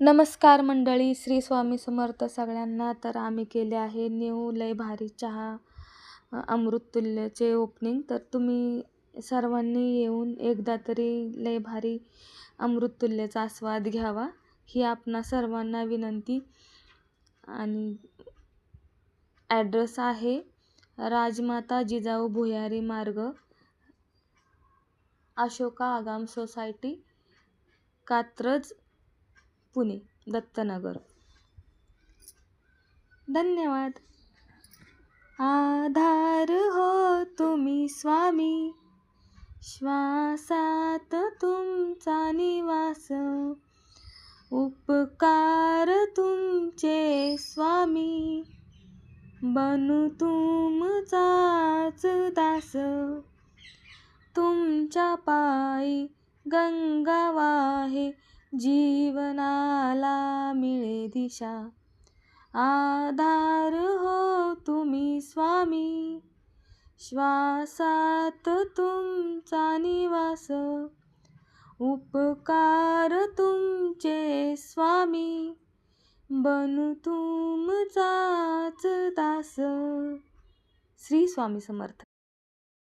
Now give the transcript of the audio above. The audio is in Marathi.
नमस्कार मंडळी श्री स्वामी समर्थ सगळ्यांना. तर आम्ही केले आहे न्यू लय भारी चहा अमृततुल्यचे ओपनिंग तर तुम्ही सर्वांनी येऊन एकदा तरी लय भारी अमृततुल्यचा आस्वाद घ्यावा ही आपणा सर्वांना विनंती. आणि ॲड्रेस आहे राजमाता जिजाऊ भुयारी मार्ग अशोका आगाम सोसायटी कात्रज पुणे दत्तनगर. धन्यवाद. आधार हो तुम्ही स्वामी. श्वासात तुमचा निवास. उपकार तुमचे स्वामी. बनू तुमचाच दास. तुमच्या पायी गंगा वाहे जीवनाला मिळे दिशा. आधार हो तुम्ही स्वामी. श्वासात तुमचा निवास. उपकार तुमचे स्वामी. बनू तुमचाच दास. श्री स्वामी समर्थ.